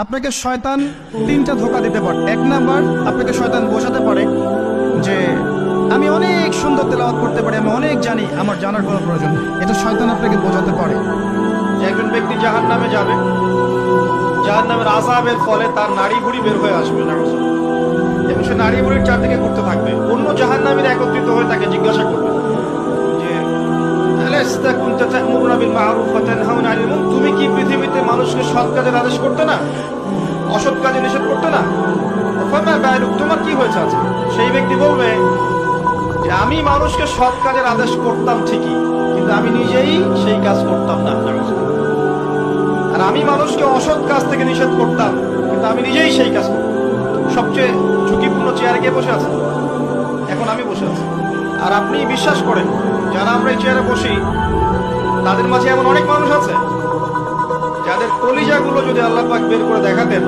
আপনাকে শয়তান তিনটা ধোকা দিতে পারে এক নাম্বার, আপনাকে শয়তান বোঝাতে পারে যে আমি অনেক সুন্দর তেলাওয়াত করতে পারি, আমি অনেক জানি, আমার জানার কোনো প্রয়োজন। এটা শয়তান আপনাকে বোঝাতে পারে যে একজন ব্যক্তি জাহান নামে যাবে জাহান নামের আজাবের ফলে তার নাড়ি ভুড়ি বের হয়ে আসবে। এবং সে নাড়ি ভুড়ির চারদিকে ঘুরতে থাকবে অন্য জাহান নামের একত্রিত হয়ে তাকে জিজ্ঞাসা করবে যে, আলাস্তা কুনতা তা'মুরুনা বিল মা'রুফ ওয়া সৎ কাজের আদেশ করতে না, অসৎ কাজে নিষেধ করতে না। তোমার কি হয়েছে আছে সেই ব্যক্তি বলবে যে, আমি মানুষকে সৎ কাজের আদেশ করতাম ঠিকই, কিন্তু আমি নিজেই সেই কাজ করতাম না আর আমি মানুষকে অসৎ কাজ থেকে নিষেধ করতাম, কিন্তু আমি নিজেই সেই কাজ করতাম। সবচেয়ে ঝুঁকিপূর্ণ চেয়ারে গিয়ে বসে আছে? এখন আমি বসে আছি। আর আপনি বিশ্বাস করেন, যারা আমরা এই চেয়ারে বসি, তাদের মাঝে এমন অনেক মানুষ আছে যাদের কলিজাগুলো যদি আল্লাহ পাক বের করে দেখাতেন,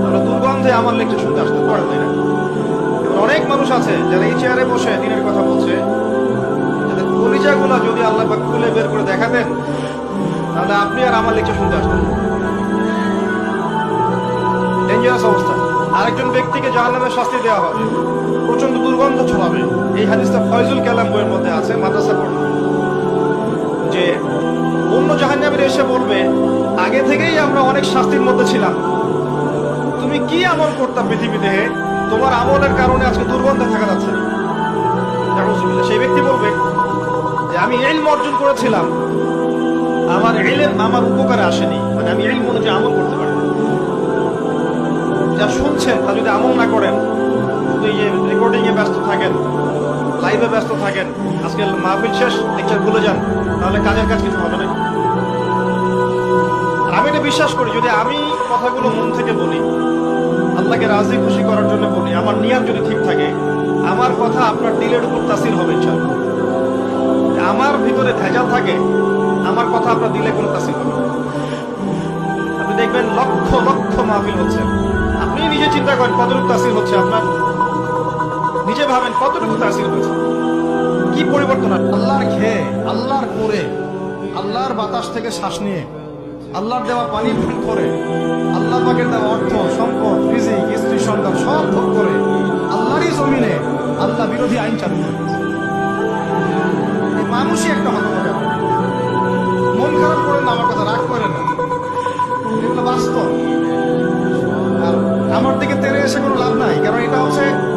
তাহলে দুর্গন্ধে আমার লেকচার শুনতে আসতে পারেন না। অনেক মানুষ আছে যারা এই চেয়ারে বসে দিনের কথা বলছে। যাদের কলিজাগুলো যদি আল্লাহ পাক খুলে বের করে দেখাতেন, তাহলে আপনি আর আমার লেকচার শুনতে আসতেন ডেঞ্জারাস অবস্থা। আরেকজন ব্যক্তিকে জাহান্নামের শাস্তি দেওয়া হবে। প্রচণ্ড দুর্গন্ধ ছড়াবে। এই হাদিসটা ফয়জুল কালাম বইয়ের মধ্যে আছে, মাদ্রাসা পড়বে যে অন্য জাহান্নামের এসে বলবে আগে থেকেই আমরা অনেক শাস্তির মধ্যে ছিলাম। তুমি কি আমল করতাম পৃথিবীতে? তোমার আমলের কারণে আজকে দুর্গন্ধে থাকা যাচ্ছে। সেই ব্যক্তি বলবে যে, আমি এলম অর্জন করেছিলাম। আমার এলেম আমার উপকারে আসেনি। মানে আমি এই এলম অনুযায়ী আমল করতে পারি যা শুনছেন, তা যদি আমল না করেন শুধু এই যে রেকর্ডিং এ ব্যস্ত থাকেন লাইভে ব্যস্ত থাকেন আজকে মাহফিল শেষ লেকচার ভুলে যান, তাহলে কাজের কাজ কিছু হবে না। বিশ্বাস করি, যদি আমি কথাগুলো মন থেকে বলি, আল্লাহকে রাজি খুশি করার জন্য বলি, আমার নিয়াত যদি ঠিক থাকে, আমার কথা আপনার দিলের উপর তাসির হবে আমার ভিতরে ভেজাল থাকে, আমার কথা আপনার দিলে কোনো তাসির হবে আপনি দেখবেন লক্ষ লক্ষ মাহফিল হচ্ছে। আপনি নিজে চিন্তা করেন কতটুকু তাসির হচ্ছে, আপনার নিজে ভাবেন কতটুকু তাসির হচ্ছে। কি পরিবর্তন? আল্লাহর খেয়ে আল্লাহর করে, আল্লাহর বাতাস থেকে শ্বাস নিয়ে আল্লাহর দেওয়া পানি পান করে, আল্লাহ পাকের দেওয়া অর্থ, সম্পদ, ফিজিক, স্ত্রী, সন্তান, সব ভোগ করে, আল্লাহরই জমিনে আল্লাহ বিরোধী আইন চালু করে। মানুষই একটা হতভাগা। মন খারাপ করেন না, আমার কথা রাগ করেন না। এগুলো বাস্তব। আর আমার দিকে তেরে এসে কোনো লাভ